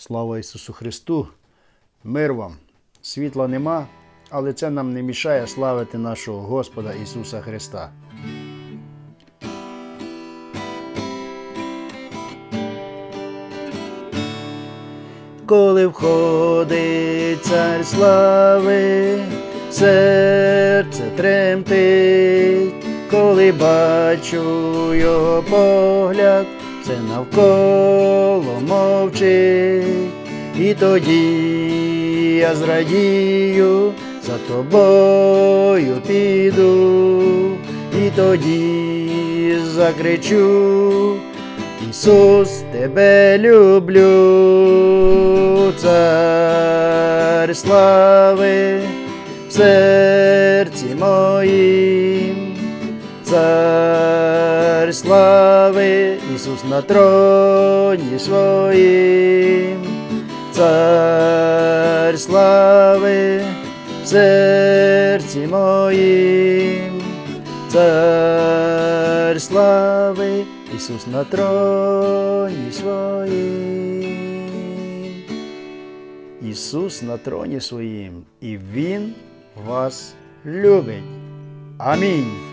Слава Ісусу Христу! Мир вам! Світла нема, але це нам не мішає славити нашого Господа Ісуса Христа. Коли входить цар слави, серце тремтить, коли бачу його погляд, все навколо мовчить, і тоді я зрадію, за тобою піду, і тоді закричу. Ісус, тебе люблю, цар слави в серці моїм, цар слави, Ісус на троні своїм, цар слави в серці моїм, цар слави. Ісус на троні своїм. Ісус на троні своїм, і Він вас любить. Амінь.